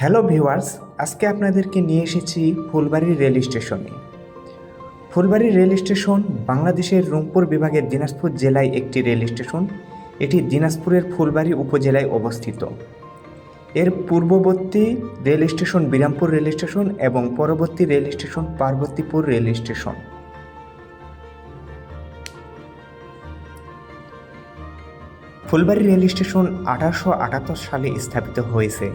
Hello viewers, আজকে আপনাদেরকে নিয়ে এসেছি ফুলবাড়ি রেল স্টেশনে। ফুলবাড়ি রেল স্টেশন বাংলাদেশের রংপুর বিভাগের দিনাজপুর জেলায় একটি রেল স্টেশন। এটি দিনাজপুরের ফুলবাড়ি উপজেলায় অবস্থিত। এর পূর্ববর্তী rail station Birampur rail station এবং পরবর্তী rail station Parbatipur rail station. Phulbari rail station আঠারোশো আটাত্তর সালে স্থাপিত হয়েছে।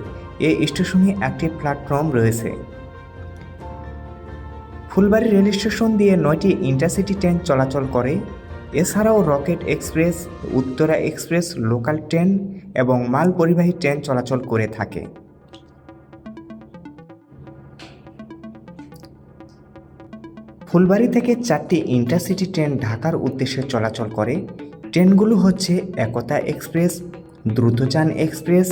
এই স্টেশনে একটি প্ল্যাটফর্ম রয়েছে। ফুলবাড়ি রেল স্টেশন দিয়ে নয়টি ইন্টারসিটি ট্রেন চলাচল করে। এছাড়াও rocket express Uttara express local train এবং মাল পরিবাহী ট্রেন চলাচল করে থাকে। ফুলবাড়ি থেকে চারটি ইন্টারসিটি ট্রেন ঢাকার উদ্দেশ্যে চলাচল করে। ট্রেনগুলো হচ্ছে Ekota express, Drutojan express,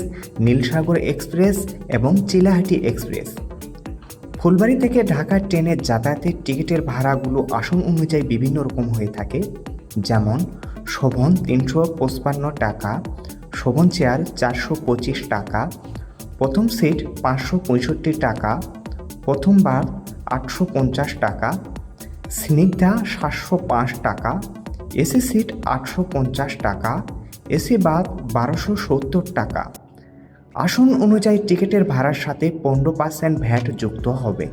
Nilsagar express এবং চিলাহাটি এক্সপ্রেস। ফুলবাড়ি থেকে ঢাকার ট্রেনের যাতায়াতের টিকিটের ভাড়াগুলো আসন অনুযায়ী বিভিন্ন রকম হয়ে থাকে, যেমন শোভন তিনশো পঁচপান্ন টাকা, শোভন চেয়ার চারশো পঁচিশ টাকা, প্রথম সিট পাঁচশো পঁয়ষট্টি টাকা প্রথমবার আটশো পঞ্চাশ টাকা, স্নিগ্ধা সাতশো পাঁচ টাকা এসি সিট আটশো পঞ্চাশ টাকা, এসি বাদ বারোশো সত্তর টাকা। আসন অনুযায়ী টিকিটের ভাড়ার সাথে পনেরো পার্সেন্ট ভ্যাট যুক্ত হবে।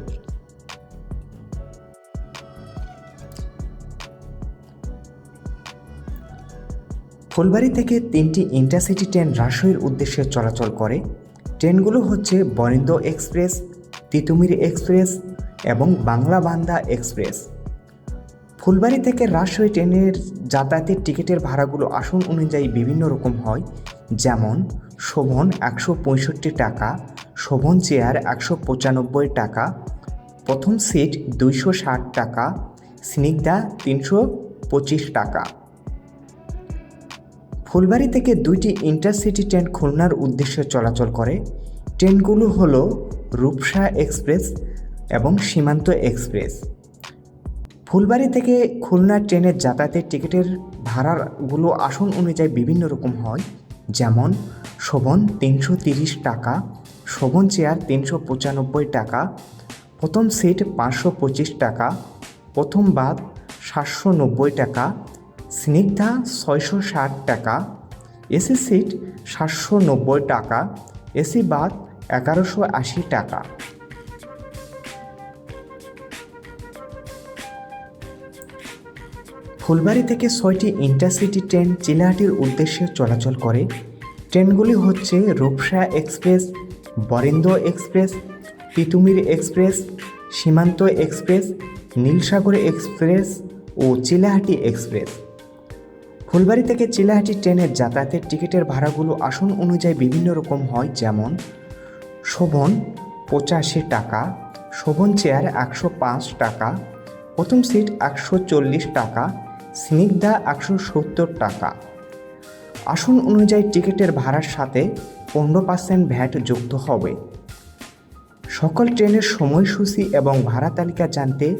ফুলবাড়ি থেকে তিনটি ইন্টারসিটি ট্রেন রাজশাহীর উদ্দেশ্যে চলাচল করে। ট্রেনগুলো হচ্ছে বরেন্দ্র এক্সপ্রেস, তিতুমির এক্সপ্রেস এবং বাংলা বান্দা এক্সপ্রেস। ফুলবাড়ি থেকে রাজশাহী ট্রেনের যাতায়াতের টিকিটের ভাড়াগুলো আসন অনুযায়ী বিভিন্ন রকম হয়। যেমন, শোভন একশো পঁয়ষট্টি টাকা, শোভন চেয়ার একশো পঁচানব্বই টাকা, প্রথম সিট দুইশো ষাট টাকা, স্নিগ্ধা তিনশো পঁচিশ টাকা। ফুলবাড়ি থেকে দুইটি ইন্টারসিটি ট্রেন খুলনার উদ্দেশ্যে চলাচল করে। ট্রেনগুলো হলো রূপসা এক্সপ্রেস এবং সীমান্ত এক্সপ্রেস। ফুলবাড়ি থেকে খুলনা ট্রেনের যাতায়াতের টিকিটের ভাড়াগুলো আসন অনুযায়ী বিভিন্ন রকম হয়। যেমন, শোভন তিনশো তিরিশ টাকা, শোভন চেয়ার তিনশো পঁচানব্বই টাকা, প্রথম সিট পাঁচশো পঁচিশ টাকা, প্রথম বাদ সাতশো নব্বই টাকা, স্নিগ্ধা ছয়শো ষাট টাকা, এসি সিট সাতশো নব্বই টাকা, এসি বাদ এগারোশো আশি টাকা। ফুলবাড়ি থেকে ছয়টি ইন্টারসিটি ট্রেন চিলাহাটির উদ্দেশ্যে চলাচল করে। ট্রেনগুলি হচ্ছে Rupsha express, Barendra express Titumir express, Simanta express, Nilsagar express ও চিলাহাটি এক্সপ্রেস। ফুলবাড়ি থেকে চিলাহাটি ট্রেনের যাতায়াতের টিকিটের ভাড়াগুলো আসন অনুযায়ী বিভিন্ন রকম হয়, যেমন শোভন পঁচাশি টাকা, শোভন চেয়ার একশো পাঁচ টাকা, প্রথম সিট একশো চল্লিশ টাকা স্নিগ্ধা একশো সত্তর টাকা। আসন অনুযায়ী টিকিটের ভাড়ার সাথে পনেরো পার্সেন্ট ভ্যাট যুক্ত হবে। সকল ট্রেনের সময়সূচি এবং ভাড়া তালিকা জানতে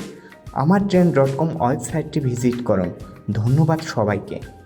আমার ট্রেন ডট কম ওয়েবসাইটটি ভিজিট করুন। ধন্যবাদ সবাইকে।